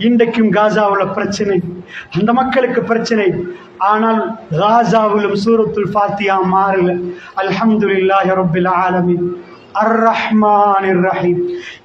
இன்றைக்கும் காசாவில் பிரச்சனை. அந்த மக்களுக்கு பிரச்சனை. ஆனால் காசாவிலும் சூரத்துல் ஃபாத்தியா மாறல. அல்ஹம்துலில்லாஹி ரப்பில் ஆலமீன். அர் ரஹ்மான் ரஹீம்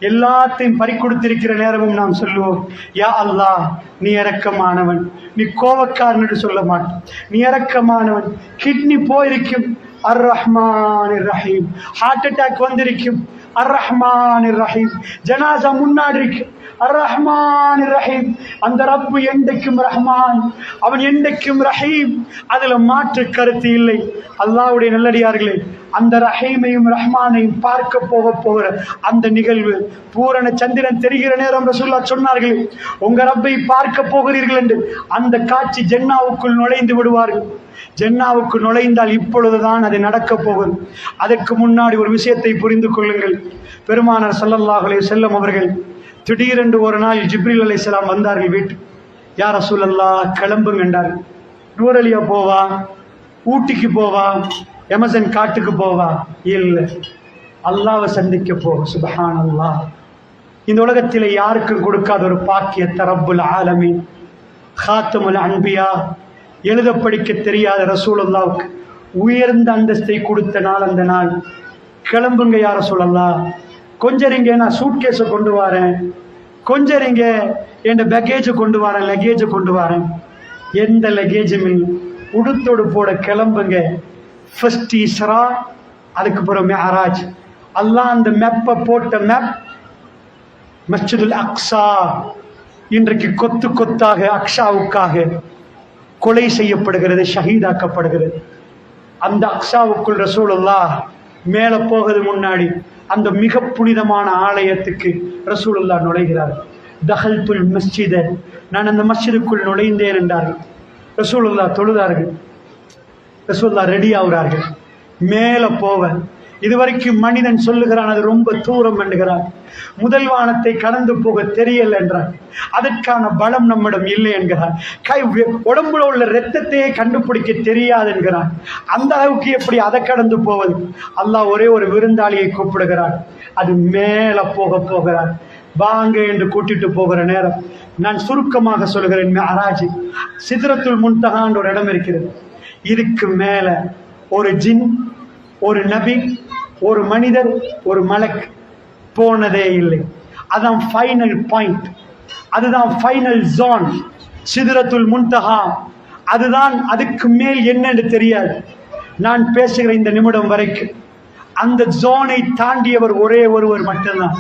எல்லாத்தையும் பறிக்கொடுத்திருக்கிற நேரமும் நாம் சொல்லுவோம். யா அல்லாஹ் நீ இறக்கமானவன் நீ கோவக்காரன் என்று சொல்ல மாட்டோம் நீ இறக்கமானவன் கிட்னி போயிருக்கும். அர் ரஹ்மான் ரஹீம் ஹார்ட் அட்டாக் வந்திருக்கும். அர் ரஹ்மான் ரஹீம் ஜனாசா முன்னாடி இருக்கு. அர் ரஹ்மான் ரஹீம் அந்த ரப்பு என்றைக்கும் ரஹ்மான். அவன் என்றைக்கும் ரஹீம். அதுல மாற்று கருத்து இல்லை. அல்லாவுடைய நல்லடியார்களே அந்த ரஹீமையும் ரஹ்மானையும் பார்க்க போக போகிற அந்த நிகழ்வு பூரண சந்திரன் தெரிகிற நேரம் ரசூல்லா சொன்னார்கள் உங்க ரப்பை பார்க்க போகிறீர்கள் என்று. அந்த காட்சி ஜென்னாவுக்குள் நுழைந்து விடுவார்கள். ஜென்னாவுக்கு நுழைந்தால் இப்பொழுதுதான் அது நடக்க போகுது அதற்கு முன்னாடி ஒரு விஷயத்தை புரிந்து கொள்ளுங்கள். பெருமானார் சல்லல்லாஹலே செல்லும் செல்லம் அவர்கள் திடீரென்று ஒரு நாள் ஜிப்ரீல் செல்லாம் வந்தார்கள் வீட்டு யார் அசூலல்லா கிளம்புங்க நூரலியா போவா? ஊட்டிக்கு போவா? எமசன் காட்டுக்கு போவா? இல்லை. அல்லாவை சந்திக்க போ சுபஹான் அல்லாஹ் இந்த உலகத்தில் யாருக்கும் கொடுக்காத ஒரு பாக்கிய தரப்புல ஆலமி ஹாத்தமுல் அன்பியா எழுத படிக்க தெரியாத ரசூலல்லாவுக்கு உயர்ந்த அந்தஸ்தை கொடுத்த நாள் அந்த நாள். கிளம்புங்க யார கொஞ்சம் கொஞ்சரிங்க நான் சூட்கேஸை கொண்டு வரேன். கொஞ்சரிங்க என் பேக்கேஜை கொண்டு வரேன் லக்கேஜை கொண்டு வரேன். எந்த லக்கேஜுமே உடுத்தோடு போட கிளம்புங்க. ஃபர்ஸ்ட் இஸ்ரா அதுக்கு பிறகு மெஹராஜ் அல்லாஹ் அந்த மெப்பை போட்ட மேப் மஸ்ஜிதுல் அக்ஸா இன்றைக்கு கொத்து கொத்தாக அக்ஷாவுக்காக. கொலை செய்யப்படுகிறது ஷஹீதாக்கப்படுகிறது. அந்த அக்ஸாவுக்குள் ரசூலுல்லா மேலே போகிறது முன்னாடி அந்த மிக புனிதமான ஆலயத்துக்கு ரசூலுல்லா நுழைகிறார். தஹல் துல் மஸ்ஜித நான் அந்த மஸ்ஜிதுக்குள் நுழைந்தேன் என்றார்கள். ரசூலுல்லா தொழுதார்கள். ரசூல்லா ரெடி ஆகுறார்கள். மேலே போவேன் இதுவரைக்கும் மனிதன் சொல்லுகிறான் அது ரொம்ப தூரம் என்கிறான் முதல் வானத்தை கடந்து போக தெரியல என்றான் அதற்கான பலம் நம்மிடம் இல்லை என்கிறான் கை உடம்புல உள்ள ரத்தத்தையே கண்டுபிடிக்க தெரியாது என்கிறான் அந்த அளவுக்கு எப்படி அதை கடந்து போவது? அல்லாஹ் ஒரே ஒரு விருந்தாளியை கூப்பிடுகிறான் அது மேலே போக போகிறான் வாங்க என்று கூட்டிட்டு போகிற நேரம். நான் சுருக்கமாக சொல்கிறேன் அராஜி சித்திரத்துல் முன்தகான்ற ஒரு இடம் இருக்கிறது. இதுக்கு மேல ஒரு ஜின் ஒரு நபி ஒரு மனிதர் ஒரு மலக் போனதே இல்லை. அதான் ஃபைனல் பாயிண்ட் அதுதான் ஃபைனல் ஜோன் சிதிரத்துல் முன்தகா. அதுதான் அதுக்கு மேல் என்னன்னு தெரியாது. நான் பேசுகிற இந்த நிமிடம் வரைக்கும் அந்த ஜோனை தாண்டியவர் ஒரே ஒருவர் மட்டும்தான்.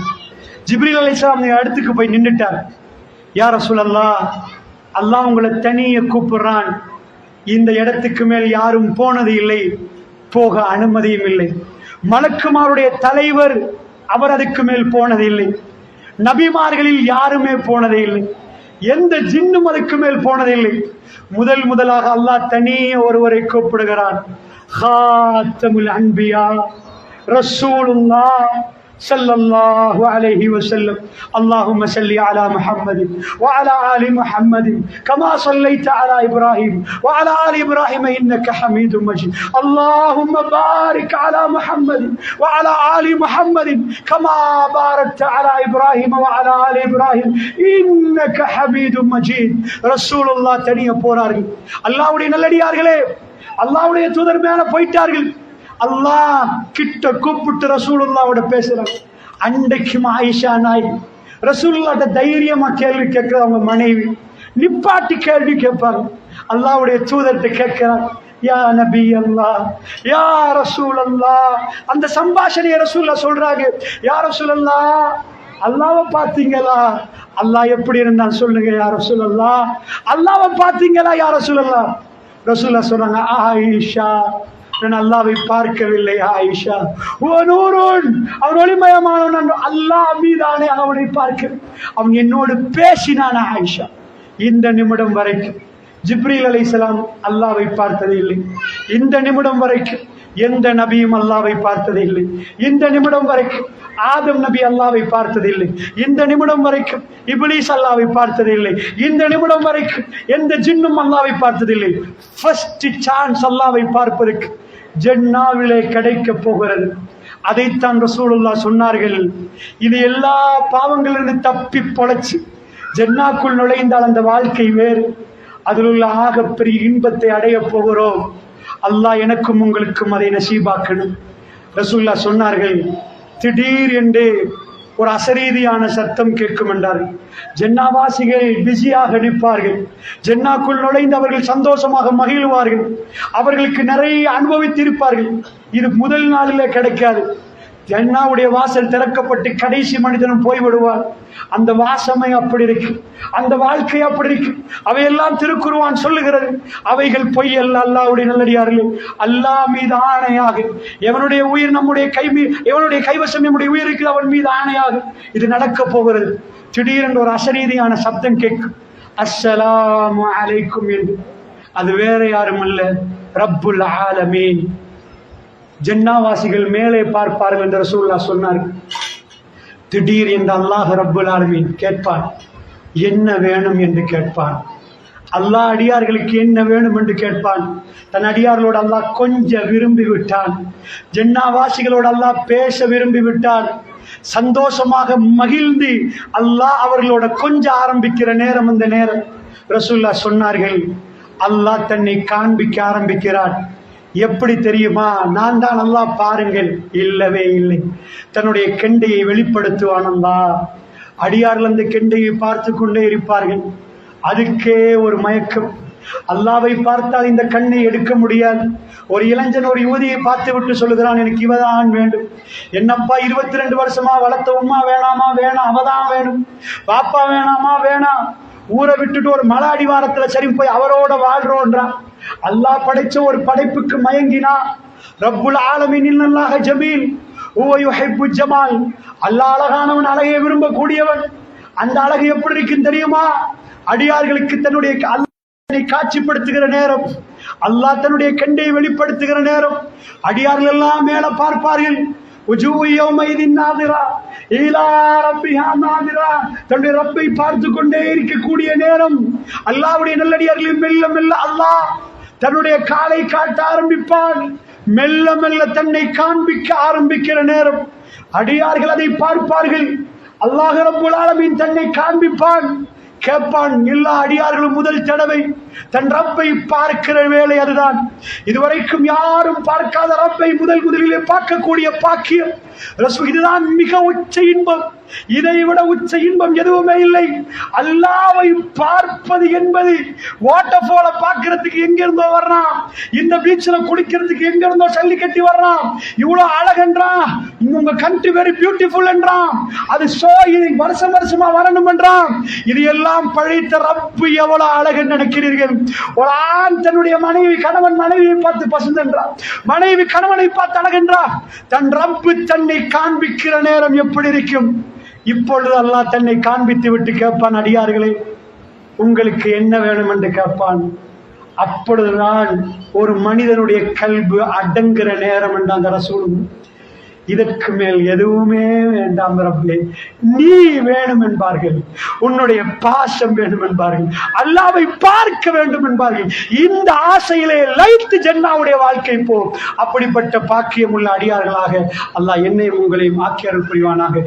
ஜிப்ரீல் அலிஸ்லாம் இடத்துக்கு போய் நின்றுட்டார் யார சொல்லல்லா அல்லாஹ் உங்களை தனிய கூப்பிடுறான். இந்த இடத்துக்கு மேல் யாரும் போனது இல்லை. போக அனுமதியும் இல்லை. மலக்குமாருடைய தலைவர் அவர் அதுக்கு மேல் போனது இல்லை நபிமார்களில் யாருமே போனதே இல்லை எந்த ஜின்னும் அதுக்கு மேல் போனதில்லை. முதல் முதலாக அல்லாஹ் தனியே ஒருவரை கூப்பிடுகிறான். அன்பியா. ரசூலுங்கா صلى الله عليه وسلم اللهم صل على محمد وعلى ال محمد كما صليت على ابراهيم وعلى ال ابراهيم انك حميد مجيد اللهم بارك على محمد وعلى ال محمد كما باركت على ابراهيم وعلى ال ابراهيم انك حميد مجيد رسول الله தனிய போறார்கள் அல்லாஹ்வுடைய நல்லடியார்களே அல்லாஹ்வுடைய தூதர் மேல போயிட்டார்கள் அல்லாஹ் கிட்ட கூப்பிட்டு ரசூலுல்லாவோட பேசுறாங்க அன்றைக்கும் ஆயிஷா நாய் ரசூல்லாட்ட தைரியமா கேள்வி கேட்கிற அவங்க மனைவி. நிப்பாட்டி கேள்வி கேட்பாங்க. அல்லாவுடைய தூதர்கிட்ட கேட்கிறாங்க யா நபி அல்லா யா ரசூல் அல்லா அந்த சம்பாஷணைய ரசூல்லா சொல்றாங்க. யா ரசூல் அல்லா அல்லாவை பார்த்தீங்களா? அல்லாஹ் எப்படி இருந்தான் சொல்லுங்க யா ரசூல் அல்லா அல்லாவை பார்த்தீங்களா யா ரசூல் அல்லா ரசூல்லா சொன்னாங்க ஆயிஷா நான் அல்லாவை பார்க்கவில்லை ஆயிஷா. ஓ நூறுன். அவன் ஒளிமயமானவன் அல்லாஹ் மீதானே அவனை பார்க்க அவன் என்னோடு பேசினான் ஆயிஷா. இந்த நிமிடம் வரைக்கும். ஜிப்ரீல் அலைசலாம் அல்லாவை பார்த்தது இல்லை. இந்த நிமிடம் வரைக்கும் எந்த நபியும் அல்லாவை பார்த்தது இல்லை. இந்த நிமிடம் வரைக்கும் ஆதம் நபி அல்லாவை பார்த்ததில்லை இந்த நிமிடம் வரைக்கும் இபிலிஸ் அல்லாவை பார்த்ததில்லை இந்த நிமிடம் வரைக்கும் எந்த ஜின்னும் அல்லாவை பார்த்ததில்லை ஃபர்ஸ்ட் சான்ஸ் அல்லாவை பார்ப்பதற்கு ஜென்னாவிலே கிடைக்க போகிறது. அதைத்தான் ரசூலுல்லா சொன்னார்கள். இது எல்லா பாவங்களிலிருந்து தப்பி பொழைச்சு ஜென்னாக்குள் நுழைந்தால் அந்த வாழ்க்கை வேறு. அதில் உள்ள ஆகப்பெரிய இன்பத்தை அடையப் போகிறோம். அல்லாஹ் எனக்கும் உங்களுக்கும் அதை நசீபாக்கணும். ரசூல்லா சொன்னார்கள் திடீர் என்று ஒரு அசரீதியான சத்தம் கேட்கும் என்றார்கள். ஜென்னாவாசிகள் பிஸியாக நிற்பார்கள். ஜென்னாக்குள் நுழைந்து அவர்கள் சந்தோஷமாக மகிழ்வார்கள். அவர்களுக்கு நிறைய அனுபவித்திருப்பார்கள். இது முதல் நாளிலே கிடைக்காது. ஜன்னாவுடைய வாசல் திறக்கப்பட்டு கடைசி மனிதனும் போய்விடுவார் அந்த வாசமை அப்படி இருக்கு. அந்த வாழ்க்கை அப்படி இருக்கு. அவையெல்லாம் திருக்குருவான் சொல்லுகிறது அவைகள் பொய் அல்ல அல்லாவுடைய நல்லடியார்களே. அல்லாஹ் மீது ஆணையாக. எவனுடைய உயிர் நம்முடைய கை மீ எவனுடைய கைவசம் நம்முடைய உயிர் இருக்குது அவன் மீது ஆணையாக. இது நடக்க போகிறது. திடீரென்று ஒரு அசரீதியான சப்தம் கேட்கும். அஸ்ஸலாமு அலைக்கும் என்று. அது வேற யாரும் அல்ல. ரப்புல் ஆலமீன். ஜன்னாவாசிகள் மேலே பார்ப்பார்கள் என்று ரசூல்லா சொன்னார்கள். திடீர் என்று அல்லாஹ் ரப்புல் ஆலமீன் கேட்பான் என்ன வேணும் என்று கேட்பான். அல்லாஹ் அடியார்களுக்கு என்ன வேணும் என்று கேட்பான். தன் அடியார்களோடு அல்லாஹ் கொஞ்சம் விரும்பி விட்டான். ஜென்னாவாசிகளோடு அல்லாஹ் பேச விரும்பி விட்டான். சந்தோஷமாக மகிழ்ந்து அல்லாஹ் அவர்களோட கொஞ்சம் ஆரம்பிக்கிற நேரம் அந்த நேரம். ரசூல்லா சொன்னார்கள் அல்லாஹ் தன்னை காண்பிக்க ஆரம்பிக்கிறான். எப்படி தெரியுமா? நான் தான் நல்லா பாருங்கள். இல்லவே இல்லை. தன்னுடைய கெண்டையை வெளிப்படுத்துவானந்தா அடியார்கள் அந்த கெண்டையை பார்த்து கொண்டே இருப்பார்கள். அதுக்கே ஒரு மயக்கம். அல்லாவை பார்த்தால் இந்த கண்ணை எடுக்க முடியாது. ஒரு இளைஞன் ஒரு யுவதியை பார்த்து விட்டு சொல்லுகிறான் எனக்கு இவதான் வேண்டும். என்னப்பா இருபத்தி ரெண்டு வருஷமா வளர்த்த உமா வேணாமா? வேணாம் அவதான் வேணும். பாப்பா வேணாமா? வேணாம் ஊரை விட்டுட்டு ஒரு மலை அடிவாரத்துல சரி போய் அவரோட வாழ்றோன்றா. அல்லாஹ் படைச்ச ஒரு படைப்புக்கு மயங்கினா ரப்புல் ஆலமீனில் அல்லாஹ் ஜமீல். ஊயுஹிப்பு ஜமால். அல்லாஹ் அழகானவன் அழகை விரும்பக்கூடியவன். அந்த அழகு எப்படி இருக்குன்னு தெரியுமா? அடியார்களுக்கு தன்னுடைய காட்சிப்படுத்துகிற நேரம். அல்லாஹ் தன்னுடைய கண்டை வெளிப்படுத்துகிற நேரம். அடியார்கள் எல்லாம் மேல பார்ப்பார்கள். தன்னுடைய ரப்பை பார்த்து கொண்டே இருக்கக்கூடிய நேரம் அல்லாஹ்வுடைய நல்லடியார்களின் மெல்ல மெல்ல அல்லாஹ் தன்னுடைய காலை காட்ட ஆரம்பிப்பான். மெல்ல மெல்ல தன்னை காண்பிக்க ஆரம்பிக்கிற நேரம். அடியார்கள் அதை பார்ப்பார்கள். அல்லாஹ் ரப்புல் ஆலமின் தன்னை காண்பிப்பான். கேட்பான் எல்லா அடியார்களும் முதல் தடவை தன் ரப்பை பார்க்கிற வேலை அதுதான். இதுவரைக்கும் யாரும் பார்க்காத ரப்பை முதல் முதலிலே பார்க்கக்கூடிய பாக்கியம். இதுதான் மிக உச்ச இன்பம். இதை விட உச்ச இன்பம் எதுவுமே இல்லை. அல்லாவை பார்ப்பது என்பது வாட்டர் போல பார்க்கறதுக்கு எங்க இருந்தோ வர்றான். இந்த பீச்சில் குளிக்கிறதுக்கு எங்க இருந்தோ சல்லி கட்டி வர்றான். இவ்வளவு அழகன்றான் உங்க கண்ட்ரி வெரி பியூட்டிஃபுல் என்றான். அது சோ இது வருஷம் வருஷமா வரணும் என்றான். இது எல்லாம் பழைத்த ரப்பு எவ்வளவு அழகு நினைக்கிறீர்கள். ஒரு ஆண் தன்னுடைய மனைவி கணவன் மனைவியை பார்த்து பசுந்தென்றார் மனைவி கணவனை பார்த்து அழகென்றார் தன் ரப்பு தன்னை காண்பிக்கிற நேரம் எப்படி இருக்கும்? இப்பொழுது அல்லாஹ் தன்னை காண்பித்து விட்டு கேட்பான் அடியார்களே. உங்களுக்கு என்ன வேணும் என்று கேட்பான். அப்பொழுதுதான் ஒரு மனிதனுடைய கல்வி அடங்குற நேரம் என்று அந்த ரசூலும் இதற்கு மேல் எதுவுமே வேண்டாம் ரப்பே. நீ வேணும் என்பார்கள். உன்னுடைய பாசம் வேணும் என்பார்கள். அல்லாவை பார்க்க வேண்டும் என்பார்கள். இந்த ஆசையிலே லைத்து ஜென்னாவுடைய வாழ்க்கை போ. அப்படிப்பட்ட பாக்கியம் உள்ள அடியார்களாக அல்லாஹ் என்னையும் உங்களையும் ஆக்கியார்கள் புரிவானாக.